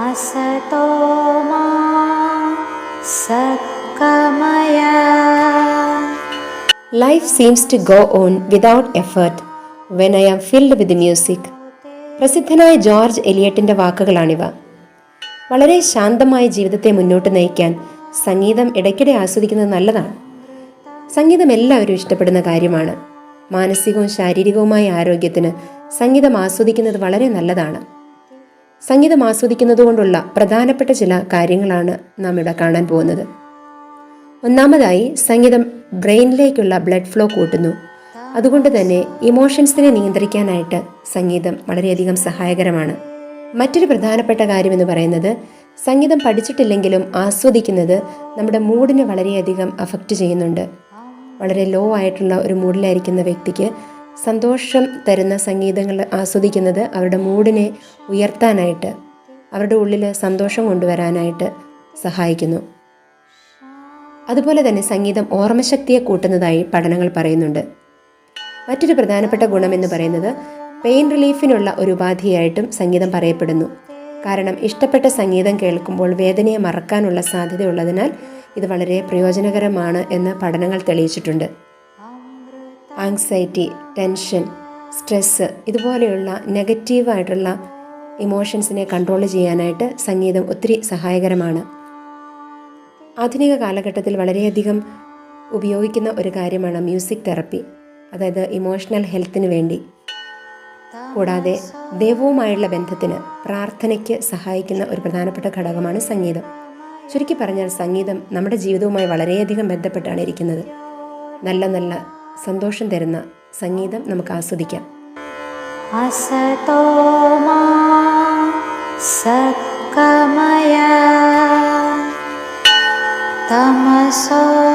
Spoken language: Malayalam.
असतो मा सत्कमय life seems to go on without effort when I am filled with music പ്രസിദ്ധനായ ജോർജ് എലിയട്ടിന്റെ വാക്കുകളാണിവ വളരെ ശാന്തമായ ജീവിതത്തെ മുന്നോട്ട് നയിക്കാൻ സംഗീതം ഇടയ്ക്കിടെ ആസ്വദിക്കുന്നത് നല്ലതാണ് സംഗീതം എല്ലാവരും ഇഷ്ടപ്പെടുന്ന കാര്യമാണ് മാനസികവും ശാരീരികവുമായ ആരോഗ്യത്തിന് സംഗീതം ആസ്വദിക്കുന്നത് വളരെ നല്ലതാണ് സംഗീതം ആസ്വദിക്കുന്നത് കൊണ്ടുള്ള പ്രധാനപ്പെട്ട ചില കാര്യങ്ങളാണ് നാം ഇവിടെ കാണാൻ പോകുന്നത്. ഒന്നാമതായി സംഗീതം ബ്രെയിനിലേക്കുള്ള ബ്ലഡ് ഫ്ലോ കൂട്ടുന്നു. അതുകൊണ്ട് തന്നെ ഇമോഷൻസിനെ നിയന്ത്രിക്കാനായിട്ട് സംഗീതം വളരെയധികം സഹായകരമാണ്. മറ്റൊരു പ്രധാനപ്പെട്ട കാര്യം എന്ന് പറയുന്നത് സംഗീതം പഠിച്ചിട്ടില്ലെങ്കിലും ആസ്വദിക്കുന്നത് നമ്മുടെ മൂഡിനെ വളരെയധികം അഫക്റ്റ് ചെയ്യുന്നുണ്ട്. വളരെ ലോ ആയിട്ടുള്ള ഒരു മൂഡിലായിരിക്കുന്ന വ്യക്തിക്ക് സന്തോഷം തരുന്ന സംഗീതങ്ങൾ ആസ്വദിക്കുന്നത് അവരുടെ മൂഡിനെ ഉയർത്താനായിട്ട് അവരുടെ ഉള്ളിൽ സന്തോഷം കൊണ്ടുവരാനായിട്ട് സഹായിക്കുന്നു. അതുപോലെ തന്നെ സംഗീതം ഓർമ്മശക്തിയെ കൂട്ടുന്നതായി പഠനങ്ങൾ പറയുന്നുണ്ട്. മറ്റൊരു പ്രധാനപ്പെട്ട ഗുണമെന്ന് പറയുന്നത് പെയിൻ റിലീഫിനുള്ള ഒരു ഉപാധിയായിട്ടും സംഗീതം പറയപ്പെടുന്നു. കാരണം ഇഷ്ടപ്പെട്ട സംഗീതം കേൾക്കുമ്പോൾ വേദനയെ മറക്കാനുള്ള സാധ്യതയുള്ളതിനാൽ ഇത് വളരെ പ്രയോജനകരമാണ് എന്ന് പഠനങ്ങൾ തെളിയിച്ചിട്ടുണ്ട്. ആങ്സൈറ്റി ടെൻഷൻ സ്ട്രെസ്സ് ഇതുപോലെയുള്ള നെഗറ്റീവായിട്ടുള്ള ഇമോഷൻസിനെ കൺട്രോൾ ചെയ്യാനായിട്ട് സംഗീതം ഒത്തിരി സഹായകരമാണ്. ആധുനിക കാലഘട്ടത്തിൽ വളരെയധികം ഉപയോഗിക്കുന്ന ഒരു കാര്യമാണ് മ്യൂസിക് തെറപ്പി അതായത് ഇമോഷണൽ ഹെൽത്തിന് വേണ്ടി. കൂടാതെ ദൈവവുമായുള്ള ബന്ധത്തിന് പ്രാർത്ഥനയ്ക്ക് സഹായിക്കുന്ന ഒരു പ്രധാനപ്പെട്ട ഘടകമാണ് സംഗീതം. ചുരുക്കി പറഞ്ഞാൽ സംഗീതം നമ്മുടെ ജീവിതവുമായി വളരെയധികം ബന്ധപ്പെട്ടാണ് ഇരിക്കുന്നത്. നല്ല നല്ല സന്തോഷം തരുന്ന സംഗീതം നമുക്ക് ആസ്വദിക്കാം. സമയ തമസോ